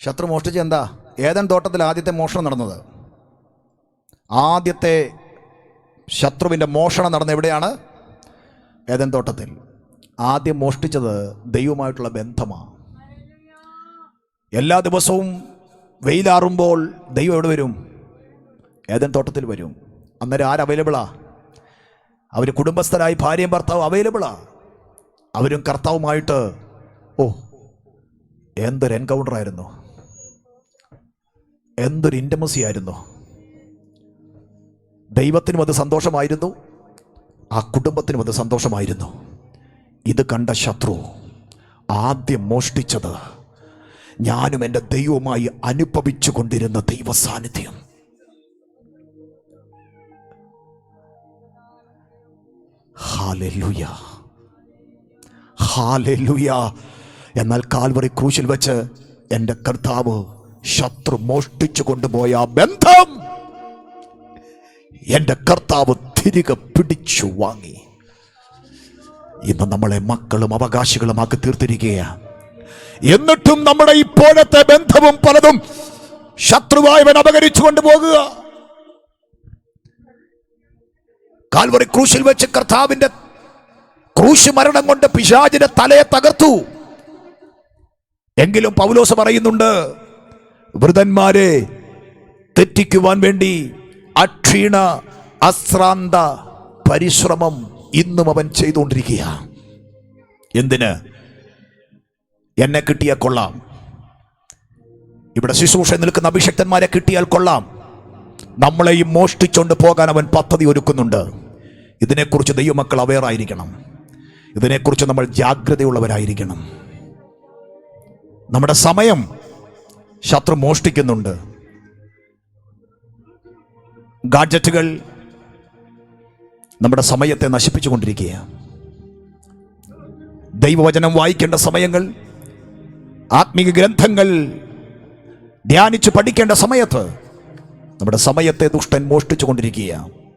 ശത്രു മോഷ്ടിച്ച് എന്താ? ഏതൻ തോട്ടത്തിൽ ആദ്യത്തെ മോഷണം നടന്നത്? ആദ്യത്തെ ശത്രുവിന്റെ മോഷണം നടന്ന എവിടെയാണ്? ഏതൻ തോട്ടത്തിൽ. ആദ്യം മോഷ്ടിച്ചത് ദൈവമായിട്ടുള്ള ബന്ധമാണ് എല്ലാ ദിവസവും വെയിലാറുമ്പോൾ ദൈവം എവിടെ വരും? ഏതൻ തോട്ടത്തിൽ വരും. അന്നേരം ആര് അവൈലബിളാ അവർ കുടുംബസ്ഥരായി ഭാര്യയും ഭർത്താവും അവൈലബിളാ അവരും കർത്താവുമായിട്ട് ഓ എന്തൊരു എൻകൗണ്ടർ ആയിരുന്നു. എന്തൊരു ഇന്റമസി ആയിരുന്നു. ദൈവത്തിനും അത് സന്തോഷമായിരുന്നു. ആ കുടുംബത്തിനും അത് സന്തോഷമായിരുന്നു. ഇത് കണ്ട ശത്രു ആദ്യം മോഷ്ടിച്ചത് ഞാനും എന്റെ ദൈവവുമായി അനുഭവിച്ചു കൊണ്ടിരുന്ന ദൈവ സാന്നിധ്യം എന്നാൽ കാൽവറി ക്രൂശിൽ വെച്ച് എന്റെ കർത്താവ് ശത്രു മോഷ്ടിച്ചു കൊണ്ടുപോയ ആ ബന്ധം എന്റെ കർത്താവ് തിരികെ പിടിച്ചു വാങ്ങി. ഇന്ന് നമ്മളെ മക്കളും അവകാശികളുമാക്കി തീർത്തിരിക്കുകയാണ് എന്നിട്ടും നമ്മുടെ ഇപ്പോഴത്തെ ബന്ധവും പലതും ശത്രുവായവൻ അപകരിച്ചു കൊണ്ടുപോകുക. കാൽവറി ക്രൂശിൽ വെച്ച് കർത്താവിന്റെ ക്രൂശ് മരണം കൊണ്ട് പിശാചിന്റെ തലയെ തകർത്തു. എങ്കിലും പൗലോസ് പറയുന്നുണ്ട് വൃതന്മാരെ തെറ്റിക്കുവാൻ വേണ്ടി അക്ഷീണ അശ്രാന്ത പരിശ്രമം ഇന്നും അവൻ ചെയ്തുകൊണ്ടിരിക്കുക എന്തിന്? എന്നെ കിട്ടിയാൽ കൊള്ളാം. ഇവിടെ ശുശ്രൂഷ നിൽക്കുന്ന അഭിഷക്തന്മാരെ കിട്ടിയാൽ കൊള്ളാം. നമ്മളെയും മോഷ്ടിച്ചുകൊണ്ട് പോകാൻ അവൻ പദ്ധതി ഒരുക്കുന്നുണ്ട്. ഇതിനെക്കുറിച്ച് ദൈവമക്കൾ അവെയർ ആയിരിക്കണം. ഇതിനെക്കുറിച്ച് നമ്മൾ ജാഗ്രതയുള്ളവരായിരിക്കണം. നമ്മുടെ സമയം ശത്രു മോഷ്ടിക്കുന്നുണ്ട്. ഗാഡ്ജറ്റുകൾ നമ്മുടെ സമയത്തെ നശിപ്പിച്ചുകൊണ്ടിരിക്കുകയാണ്. ദൈവവചനം വായിക്കേണ്ട സമയങ്ങൾ ആത്മീയ ഗ്രന്ഥങ്ങൾ ധ്യാനിച്ച് പഠിക്കേണ്ട സമയത്ത് നമ്മുടെ സമയത്തെ ദുഷ്ടൻ മോഷ്ടിച്ചു കൊണ്ടിരിക്കുകയാണ്